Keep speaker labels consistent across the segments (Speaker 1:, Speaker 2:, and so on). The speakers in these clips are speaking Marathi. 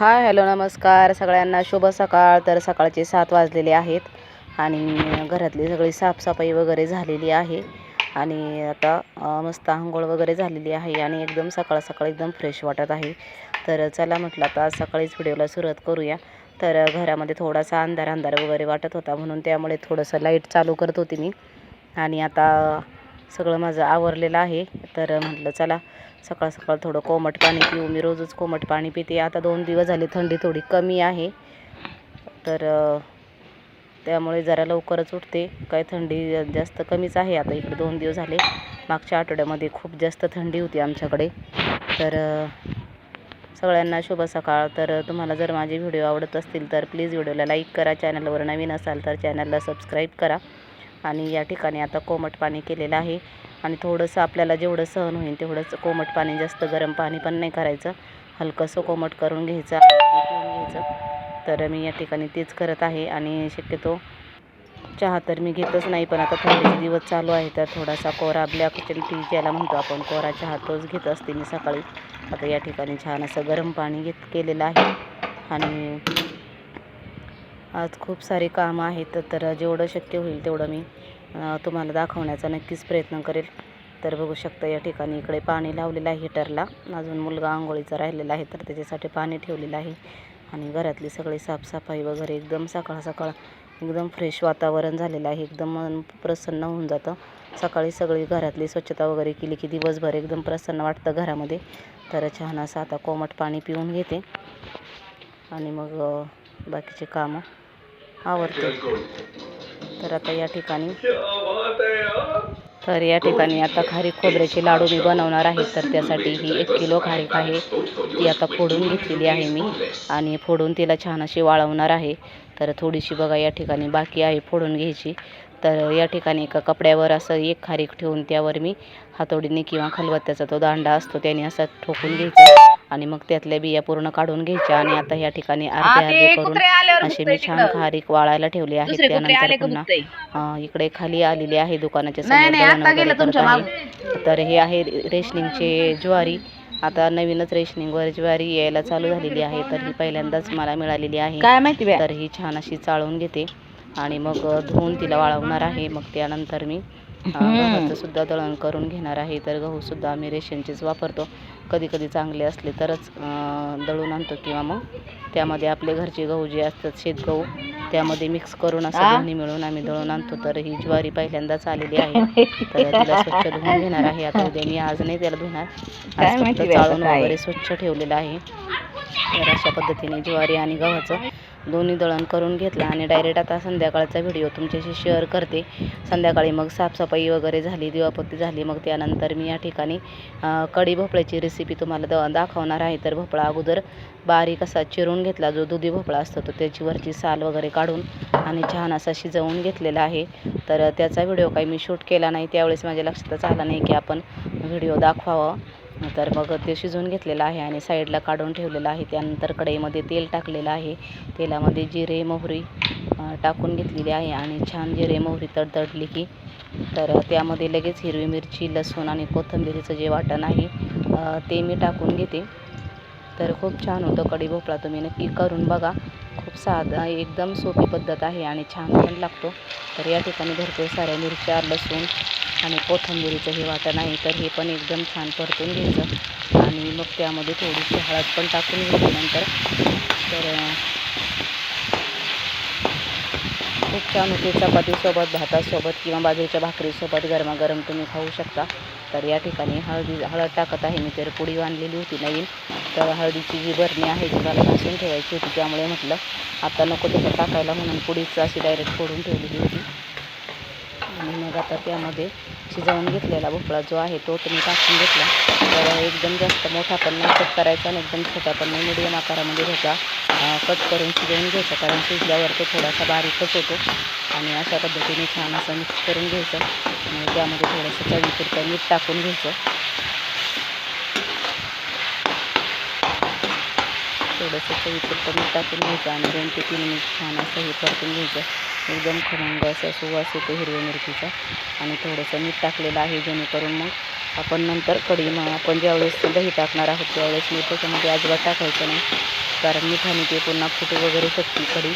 Speaker 1: हाय हॅलो नमस्कार. सगळ्यांना शुभ सकाळ. तर सकाळचे सात वाजलेले आहेत आणि घरातली सगळी साफसफाई वगैरे झालेली आहे. आणि आता मस्त आंघोळ वगैरे झालेली आहे आणि एकदम सकाळ सकाळ एकदम फ्रेश वाटत आहे. तर चला म्हटलं आता सकाळीच व्हिडिओला सुरुवात करूया. तर घरामध्ये थोडासा अंधार अंधार वगैरे वाटत होता म्हणून त्यामुळे थोडंसं लाइट चालू करत होती मी. आणि आता सगळं माझं आवरलेलं आहे. तर म्हटलं चला सकाळ सकाळ थोडं कोमट पाणी पिऊ. मी रोजच कोमट पाणी पिते. आता दोन दिवस झाले थंडी थोडी कमी आहे. तर त्यामुळे जरा लवकरच उठते. काय थंडी जास्त कमीच आहे. आता इकडे दोन दिवस झाले. मागच्या आठवड्यामध्ये खूप जास्त थंडी होती आमच्याकडे. तर सगळ्यांना शुभ सकाळ. तर तुम्हाला जर माझे व्हिडिओ आवडत असतील तर प्लीज व्हिडिओला लाईक करा. चॅनलवर नवीन असाल तर चॅनलला सबस्क्राईब करा. आणि या ठिकाणी आता कोमट पाणी केलेलं आहे. आणि थोडंसं आपल्याला जेवढं सहन होईल तेवढंच कोमट पाणी जास्त गरम पाणी पण नाही करायचं. हलकंसं कोमट करून घ्यायचं पिऊन घ्यायचं. तर मी या ठिकाणी तेच करत आहे आणि शक्यतो चहा तर मी घेतच नाही पण आता थंडीचे दिवस चालू आहे तर थोडासा कोरा ब्लॅक टी ज्याला म्हणतो आपण कोरा चहा तोच घेत असते मी सकाळी. आता या ठिकाणी छान असं गरम पाणी घेत केलेलं आहे. आणि आज खूप सारे कामं आहेत तर जेवढं शक्य होईल तेवढं मी तुम्हाला दाखवण्याचा नक्कीच प्रयत्न करेल. तर बघू शकता या ठिकाणी इकडे पाणी लावलेलं आहे हिटरला अजून मुलगा आंघोळीचा राहिलेला आहे तर त्याच्यासाठी पाणी ठेवलेलं आहे. आणि घरातली सगळी साफसफाई वगैरे एकदम सकाळ सकाळ एकदम फ्रेश वातावरण झालेलं आहे. एकदम मन प्रसन्न होऊन जातं. सकाळी सगळी घरातली स्वच्छता वगैरे केली की दिवसभर एकदम प्रसन्न वाटतं घरामध्ये. तर छान असं आता कोमट पाणी पिऊन घेते. आणि मग बाकीचे कामं आवडते तर आता या ठिकाणी तर या ठिकाणी आता खारीक खोबऱ्याचे लाडू मी बनवणार आहे. तर त्यासाठी ही एक किलो खारीक आहे. ती आता फोडून घेतलेली आहे मी. आणि फोडून तिला छान अशी वाळवणार आहे. तर थोडीशी बघा या ठिकाणी बाकी आहे फोडून घ्यायची. तर या ठिकाणी एका कपड्यावर असं एक खारीक ठेवून त्यावर मी हातोडीने किंवा खलबत्त्याचा तो दांडा असतो त्याने असं ठोकून घ्यायचा. आणि मग त्यातल्या बिया पूर्ण काढून घ्यायच्या आणि आता या ठिकाणी अर्धे अर्धे करून असे मी छान खारीक वाळायला ठेवले आहेत त्यानंतर पुन्हा. इकडे खाली आलेली आहे दुकानाच्या समोर. तर हे आहे रेशनिंगचे ज्वारी. आता नवीनच रेशनिंगवर ज्वारी यायला चालू झालेली आहे तर ही पहिल्यांदाच मला मिळालेली आहे.
Speaker 2: काय माहिती
Speaker 1: तर ही छान अशी चाळून घेते. आणि मग धुवून तिला वाळवणार आहे. मग त्यानंतर मी गव्हाचं सुद्धा दळण करून घेणार आहे. तर गहू सुद्धा आम्ही रेशनचेच वापरतो. कधी कधी चांगले असले तरच दळून आणतो किंवा मग त्यामध्ये आपले घरचे गहू जे असतात शेतगहू त्यामध्ये मिक्स करून असं? दोन्ही मिळून आम्ही दळून आणतो. तर ही ज्वारी पहिल्यांदाच आलेली आहे. तर तिला स्वच्छ धुवून घेणार आहे. आता उद्या मी आज नाही त्याला धुणार. चाळून? वगैरे स्वच्छ ठेवलेलं आहे. तर अशा पद्धतीने ज्वारी आणि गव्हाचं दोन्ही दळण करून घेतलं आणि डायरेक्ट आता संध्याकाळचा व्हिडिओ तुमच्याशी शेअर करते. संध्याकाळी मग साफसफाई वगैरे झाली दिवापत्ती झाली. मग त्यानंतर मी या ठिकाणी कडी कढी भोपळ्याची रेसिपी तुम्हाला द दाखवणार आहे. तर भोपळा अगोदर बारीक असा चिरून घेतला. जो दुधी भोपळा असतो तो त्याची वरची साल वगैरे काढून आणि छान असा शिजवून घेतलेला आहे. तर त्याचा व्हिडिओ काही मी शूट केला नाही. त्यावेळेस माझ्या लक्षातच आला नाही की आपण व्हिडिओ दाखवावा. तर मग ते शिजवून घेतलेलं आहे आणि साईडला काढून ठेवलेलं आहे. त्यानंतर कढईमध्ये तेल टाकलेलं आहे. तेलामध्ये जिरे मोहरी टाकून घेतलेली आहे आणि छान जिरे मोहरी तडतडली की तर त्यामध्ये लगेच हिरवी मिरची लसूण आणि कोथिंबिरीचं जे वाटण आहे ते मी टाकून घेते. तर खूप छान होतं कढी भोपळा. तुम्ही नक्की करून बघा. खूप साधा एकदम सोपी पद्धत आहे आणि छान पण लागतो. तर या ठिकाणी भरपूर साऱ्या मिरच्या लसूण आणि कोथिंबिरीचं हे वाटण आहे तर हे पण एकदम छान परतून घ्यायचं. आणि मग त्यामध्ये थोडीशी हळद पण टाकून घ्यायची नंतर. तर खूप छान होते चपातीसोबत भातासोबत किंवा बाजरीच्या भाकरीसोबत गरमागरम तुम्ही खाऊ शकता. तर या ठिकाणी हळदी हळद टाकत आहे मी तर पुडी बांधलेली होती नवीन. तर हळदीची जी बरणी आहे ती मला घासून ठेवायची होती त्यामुळे म्हटलं आता नको त्याच्यात टाकायला म्हणून पुडीच अशी डायरेक्ट फोडून ठेवलेली होती. आणि मग आता त्यामध्ये शिजवून घेतलेला भोपळा जो आहे तो तुम्ही टाकून घेतला. तर एकदम जास्त मोठा पण नाही कट करायचा आणि एकदम छोटा पण नाही. मिडियम आकारामध्ये घ्यायचा कट करून शिजवून घ्यायचा कारण शिजल्यावर तो थोडासा बारीकच होतो. आणि अशा पद्धतीने छान असं मिक्स करून घ्यायचं. आणि त्यामध्ये थोडंसं चवीपुरतं मीठ टाकून घ्यायचं. थोडंसं चवीपुरतं मीठ टाकून घ्यायचं आणि दोन ते तीन मिनिट छान असं हे परतून घ्यायचं. एकदम खमंग असं सुवास येतो हिरव्या मिरचीचा. आणि थोडंसं मीठ टाकलेलं आहे जेणेकरून मग आपण नंतर कढी मग आपण ज्यावेळेस दही टाकणार आहोत त्यावेळेस मीठ त्याच्यामध्ये अजिबात टाकायचं नाही. कारण मिठाने ते पुन्हा फुटू वगैरे शकते कढी.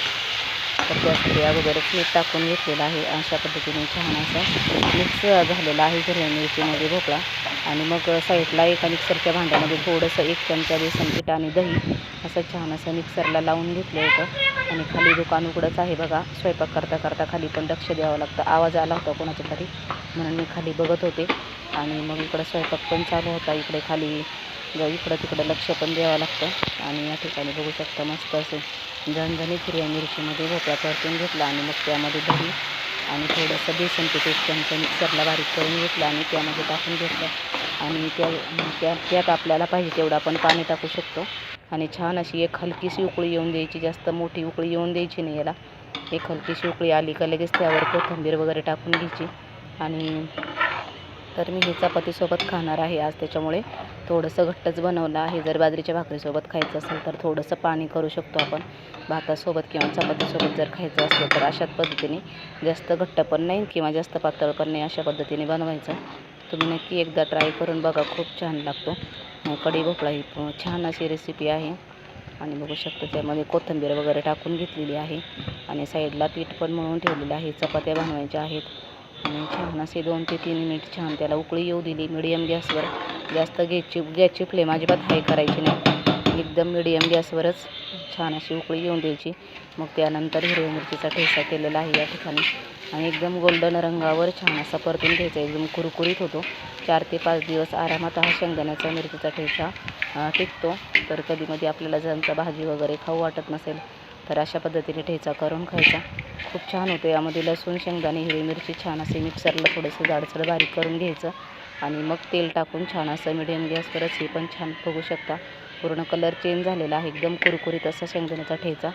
Speaker 1: तर त्यासाठी अगोदरच मीठ टाकून घेतलेलं आहे. अशा पद्धतीने छान असा मिक्स झालेला आहे हिरव्या मिरचीमध्ये भोपळा. आणि मग साईडला एका मिक्सरच्या भांड्यामध्ये थोडंसं एक चमचा बेसन पीठ आणि दही असं छान असं मिक्सरला लावून घेतलं होतं. आणि खाली दुकान उघडंच आहे बघा. स्वयंपाक करता करता खाली पण लक्ष द्यावं लागतं. आवाज आला होता कोणाच्या तरी म्हणून मी खाली बघत होते. आणि मग इकडं स्वयंपाक पण चालू होता. इकडे खाली ग- इकडं तिकडं लक्ष पण द्यावं लागतं. आणि या ठिकाणी बघू शकता मस्त असे झणझणीत हिरव्या मिरचीमध्ये भोपळा परतून घेतला आणि मग त्यामध्ये दही आणि थोडंसं बेसन पीठ एक चमचा मिक्सरला बारीक करून घेतलं आणि त्यामध्ये टाकून घेतलं. आणि त्या त्या त्यात आपल्याला पाहिजे तेवढं आपण पाणी टाकू शकतो. आणि छान अशी एक हलकीशी उकळी येऊन द्यायची जास्त मोठी उकळी येऊन द्यायची नाही याला. एक हलकीशी उकळी आली का लगेच त्यावर कोथिंबीर वगैरे टाकून घ्यायची. आणि तर मी हे चपातीसोबत खाणार आहे आज त्याच्यामुळे थोडंसं घट्टच बनवलं आहे. जर बाजरीच्या भाकरीसोबत खायचं असेल तर थोडंसं पाणी करू शकतो आपण. भातासोबत किंवा चपातीसोबत जर खायचं असलं तर अशाच पद्धतीने जास्त घट्ट पण नाही किंवा जास्त पातळ पण नाही अशा पद्धतीने बनवायचं. तुम्ही नक्की एकदा ट्राय करून बघा खूप छान लागतो. कढी भोपळा ही छान अशी रेसिपी आहे. आणि बघू शकतो त्यामध्ये कोथिंबीर वगैरे टाकून घेतलेली आहे. आणि साईडला पीठ पण मळून ठेवलेलं आहे. चपात्या बनवायच्या आहेत. आणि छान असे दोन ते तीन मिनिट छान त्याला उकळी येऊ दिली. मिडियम गॅसवर. जास्त गॅसची गॅसची फ्लेम अजिबात हाय करायची नाही. एकदम मिडियम गॅसवरच छान अशी उकळी येऊन द्यायची. मग त्यानंतर हिरव्या मिरचीचा ठेचा केलेला आहे या ठिकाणी. आणि एकदम गोल्डन रंगावर छान असा परतून घ्यायचा. एकदम कुरकुरीत होतो. चार ते पाच दिवस आरामात हा शेंगदाण्याचा मिरचीचा ठेचा टिकतो. तर कधीमध्ये आपल्याला जर भाजी वगैरे खाऊ वाटत नसेल तर अशा पद्धतीने ठेचा करून खायचा. खूप छान होतो. यामध्ये लसूण शेंगदाणे हिरवी मिरची छान असे मिक्सरला थोडंसं जाडसर बारीक करून घ्यायचं. आणि मग तेल टाकून छान असं मिडियम गॅसवरच हे पण छान बघू शकता. पूर्ण कलर चेंज झालेला आहे. एकदम कुरकुरीत असा शेंगदाण्याचा ठेचा.